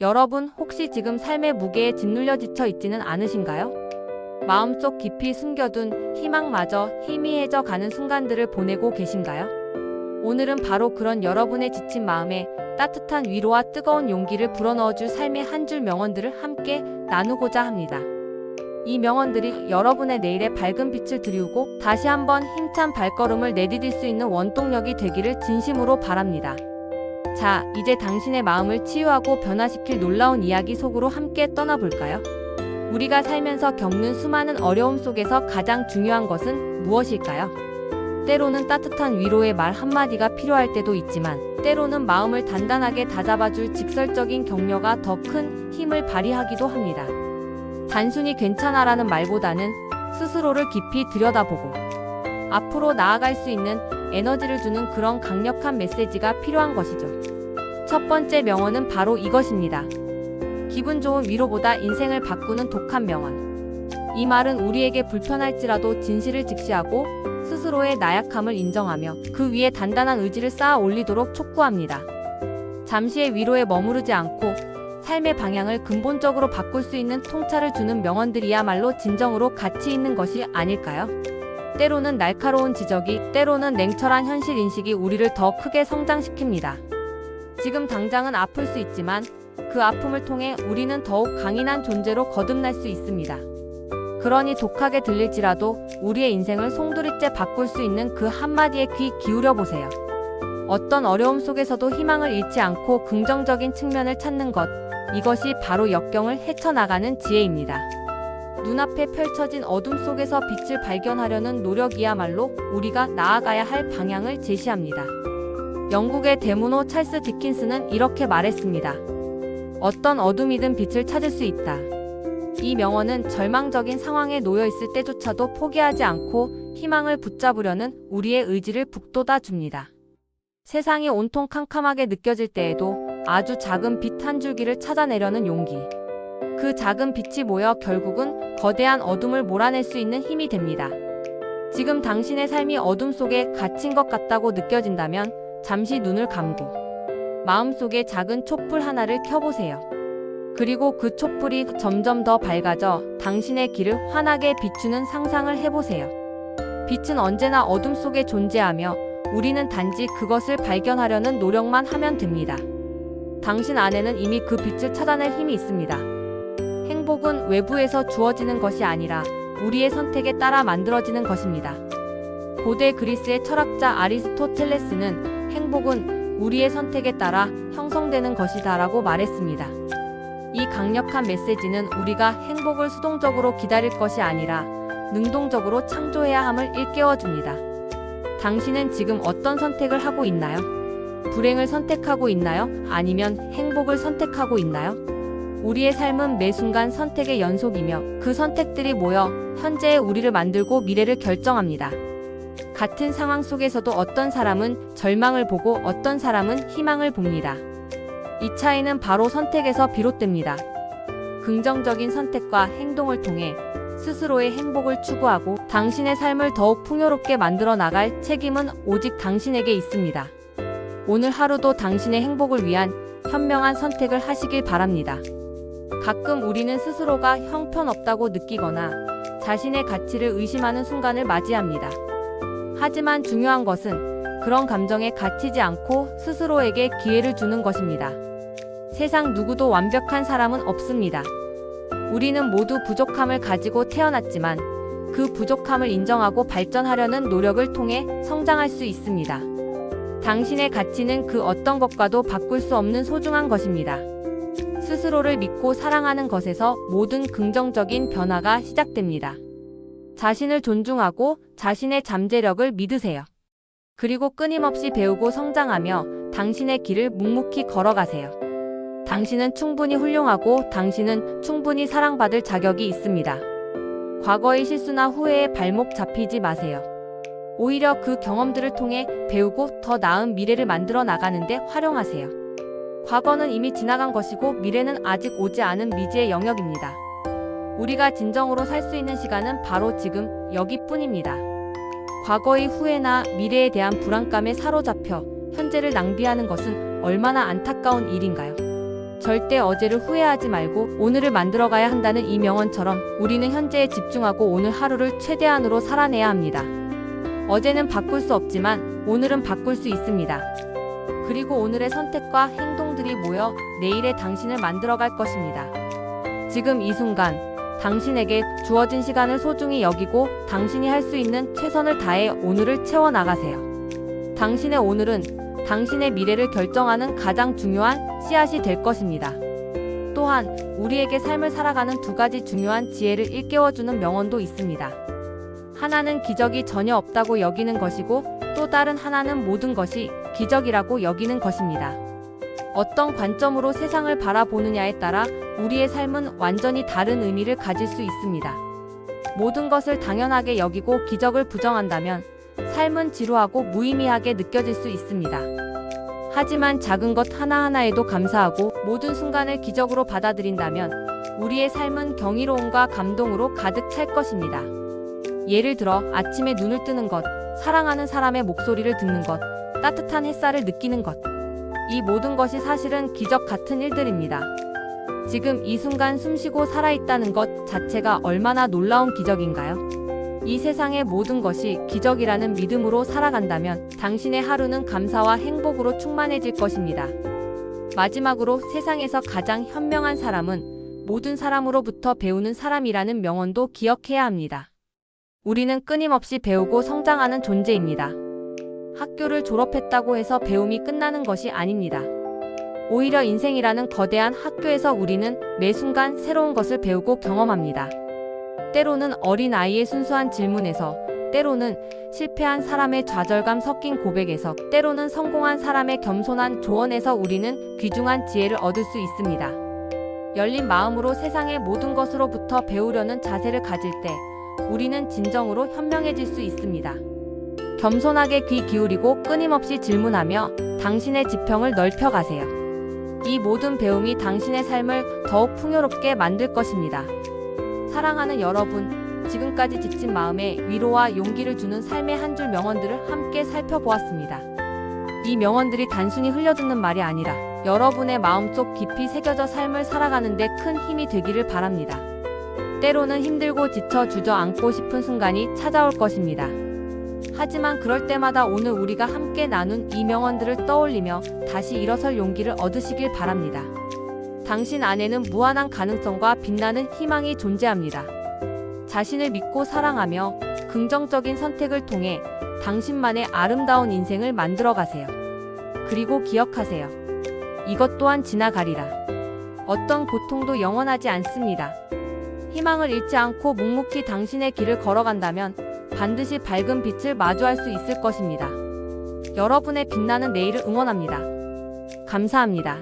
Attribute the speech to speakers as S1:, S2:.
S1: 여러분 혹시 지금 삶의 무게에 짓눌려 지쳐 있지는 않으신가요? 마음속 깊이 숨겨둔 희망마저 희미해져 가는 순간들을 보내고 계신가요? 오늘은 바로 그런 여러분의 지친 마음에 따뜻한 위로와 뜨거운 용기를 불어넣어줄 삶의 한 줄 명언들을 함께 나누고자 합니다. 이 명언들이 여러분의 내일에 밝은 빛을 드리우고 다시 한번 힘찬 발걸음을 내디딜 수 있는 원동력이 되기를 진심으로 바랍니다. 자, 이제 당신의 마음을 치유하고 변화시킬 놀라운 이야기 속으로 함께 떠나볼까요? 우리가 살면서 겪는 수많은 어려움 속에서 가장 중요한 것은 무엇일까요? 때로는 따뜻한 위로의 말 한마디가 필요할 때도 있지만, 때로는 마음을 단단하게 다잡아줄 직설적인 격려가 더 큰 힘을 발휘하기도 합니다. 단순히 괜찮아라는 말보다는 스스로를 깊이 들여다보고, 앞으로 나아갈 수 있는 에너지를 주는 그런 강력한 메시지가 필요한 것이죠. 첫 번째 명언은 바로 이것입니다. 기분 좋은 위로보다 인생을 바꾸는 독한 명언. 이 말은 우리에게 불편할지라도 진실을 직시하고 스스로의 나약함을 인정하며 그 위에 단단한 의지를 쌓아 올리도록 촉구합니다. 잠시의 위로에 머무르지 않고 삶의 방향을 근본적으로 바꿀 수 있는 통찰을 주는 명언들이야말로 진정으로 가치 있는 것이 아닐까요? 때로는 날카로운 지적이, 때로는 냉철한 현실 인식이 우리를 더 크게 성장시킵니다. 지금 당장은 아플 수 있지만 그 아픔을 통해 우리는 더욱 강인한 존재로 거듭날 수 있습니다. 그러니 독하게 들릴지라도 우리의 인생을 송두리째 바꿀 수 있는 그 한마디에 귀 기울여 보세요. 어떤 어려움 속에서도 희망을 잃지 않고 긍정적인 측면을 찾는 것, 이것이 바로 역경을 헤쳐나가는 지혜입니다. 눈앞에 펼쳐진 어둠 속에서 빛을 발견하려는 노력이야말로 우리가 나아가야 할 방향을 제시합니다. 영국의 대문호 찰스 디킨스는 이렇게 말했습니다. 어떤 어둠이든 빛을 찾을 수 있다. 이 명언은 절망적인 상황에 놓여 있을 때조차도 포기하지 않고 희망을 붙잡으려는 우리의 의지를 북돋아 줍니다. 세상이 온통 캄캄하게 느껴질 때에도 아주 작은 빛 한 줄기를 찾아내려는 용기. 그 작은 빛이 모여 결국은 거대한 어둠을 몰아낼 수 있는 힘이 됩니다. 지금 당신의 삶이 어둠 속에 갇힌 것 같다고 느껴진다면 잠시 눈을 감고 마음속에 작은 촛불 하나를 켜보세요. 그리고 그 촛불이 점점 더 밝아져 당신의 길을 환하게 비추는 상상을 해보세요. 빛은 언제나 어둠 속에 존재하며 우리는 단지 그것을 발견하려는 노력만 하면 됩니다. 당신 안에는 이미 그 빛을 찾아낼 힘이 있습니다. 행복은 외부에서 주어지는 것이 아니라 우리의 선택에 따라 만들어지는 것입니다. 고대 그리스의 철학자 아리스토텔레스는 행복은 우리의 선택에 따라 형성되는 것이다 라고 말했습니다. 이 강력한 메시지는 우리가 행복을 수동적으로 기다릴 것이 아니라 능동적으로 창조해야 함을 일깨워 줍니다. 당신은 지금 어떤 선택을 하고 있나요? 불행을 선택하고 있나요? 아니면 행복을 선택하고 있나요? 우리의 삶은 매 순간 선택의 연속이며 그 선택들이 모여 현재의 우리를 만들고 미래를 결정합니다. 같은 상황 속에서도 어떤 사람은 절망을 보고 어떤 사람은 희망을 봅니다. 이 차이는 바로 선택에서 비롯됩니다. 긍정적인 선택과 행동을 통해 스스로의 행복을 추구하고 당신의 삶을 더욱 풍요롭게 만들어 나갈 책임은 오직 당신에게 있습니다. 오늘 하루도 당신의 행복을 위한 현명한 선택을 하시길 바랍니다. 가끔 우리는 스스로가 형편없다고 느끼거나 자신의 가치를 의심하는 순간을 맞이합니다. 하지만 중요한 것은 그런 감정에 갇히지 않고 스스로에게 기회를 주는 것입니다. 세상 누구도 완벽한 사람은 없습니다. 우리는 모두 부족함을 가지고 태어났지만 그 부족함을 인정하고 발전하려는 노력을 통해 성장할 수 있습니다. 당신의 가치는 그 어떤 것과도 바꿀 수 없는 소중한 것입니다. 스스로를 믿고 사랑하는 것에서 모든 긍정적인 변화가 시작됩니다. 자신을 존중하고 자신의 잠재력을 믿으세요. 그리고 끊임없이 배우고 성장하며 당신의 길을 묵묵히 걸어가세요. 당신은 충분히 훌륭하고 당신은 충분히 사랑받을 자격이 있습니다. 과거의 실수나 후회에 발목 잡히지 마세요. 오히려 그 경험들을 통해 배우고 더 나은 미래를 만들어 나가는데 활용하세요. 과거는 이미 지나간 것이고 미래는 아직 오지 않은 미지의 영역입니다. 우리가 진정으로 살 수 있는 시간은 바로 지금 여기뿐입니다. 과거의 후회나 미래에 대한 불안감에 사로잡혀 현재를 낭비하는 것은 얼마나 안타까운 일인가요? 절대 어제를 후회하지 말고 오늘을 만들어가야 한다는 이 명언처럼 우리는 현재에 집중하고 오늘 하루를 최대한으로 살아내야 합니다. 어제는 바꿀 수 없지만 오늘은 바꿀 수 있습니다. 그리고 오늘의 선택과 행동 들이 모여 내일의 당신을 만들어갈 것입니다. 지금 이 순간 당신에게 주어진 시간을 소중히 여기고 당신이 할 수 있는 최선을 다해 오늘을 채워 나가세요. 당신의 오늘은 당신의 미래를 결정하는 가장 중요한 씨앗이 될 것입니다. 또한 우리에게 삶을 살아가는 두 가지 중요한 지혜를 일깨워주는 명언도 있습니다. 하나는 기적이 전혀 없다고 여기는 것이고 또 다른 하나는 모든 것이 기적이라고 여기는 것입니다. 어떤 관점으로 세상을 바라보느냐에 따라 우리의 삶은 완전히 다른 의미를 가질 수 있습니다. 모든 것을 당연하게 여기고 기적을 부정한다면 삶은 지루하고 무의미하게 느껴질 수 있습니다. 하지만 작은 것 하나하나에도 감사하고 모든 순간을 기적으로 받아들인다면 우리의 삶은 경이로움과 감동으로 가득 찰 것입니다. 예를 들어 아침에 눈을 뜨는 것, 사랑하는 사람의 목소리를 듣는 것, 따뜻한 햇살을 느끼는 것. 이 모든 것이 사실은 기적 같은 일들입니다. 지금 이 순간 숨쉬고 살아있다는 것 자체가 얼마나 놀라운 기적인가요? 이 세상의 모든 것이 기적이라는 믿음으로 살아간다면 당신의 하루는 감사와 행복으로 충만해질 것입니다. 마지막으로 세상에서 가장 현명한 사람은 모든 사람으로부터 배우는 사람이라는 명언도 기억해야 합니다. 우리는 끊임없이 배우고 성장하는 존재입니다. 학교를 졸업했다고 해서 배움이 끝나는 것이 아닙니다. 오히려 인생이라는 거대한 학교에서 우리는 매 순간 새로운 것을 배우고 경험합니다. 때로는 어린 아이의 순수한 질문에서, 때로는 실패한 사람의 좌절감 섞인 고백에서, 때로는 성공한 사람의 겸손한 조언에서 우리는 귀중한 지혜를 얻을 수 있습니다. 열린 마음으로 세상의 모든 것으로부터 배우려는 자세를 가질 때, 우리는 진정으로 현명해질 수 있습니다. 겸손하게 귀 기울이고 끊임없이 질문하며 당신의 지평을 넓혀가세요. 이 모든 배움이 당신의 삶을 더욱 풍요롭게 만들 것입니다. 사랑하는 여러분, 지금까지 지친 마음에 위로와 용기를 주는 삶의 한 줄 명언들을 함께 살펴보았습니다. 이 명언들이 단순히 흘려듣는 말이 아니라 여러분의 마음속 깊이 새겨져 삶을 살아가는데 큰 힘이 되기를 바랍니다. 때로는 힘들고 지쳐 주저앉고 싶은 순간이 찾아올 것입니다. 하지만 그럴 때마다 오늘 우리가 함께 나눈 이 명언들을 떠올리며 다시 일어설 용기를 얻으시길 바랍니다. 당신 안에는 무한한 가능성과 빛나는 희망이 존재합니다. 자신을 믿고 사랑하며 긍정적인 선택을 통해 당신만의 아름다운 인생을 만들어 가세요. 그리고 기억하세요. 이것 또한 지나가리라. 어떤 고통도 영원하지 않습니다. 희망을 잃지 않고 묵묵히 당신의 길을 걸어간다면 반드시 밝은 빛을 마주할 수 있을 것입니다. 여러분의 빛나는 내일을 응원합니다. 감사합니다.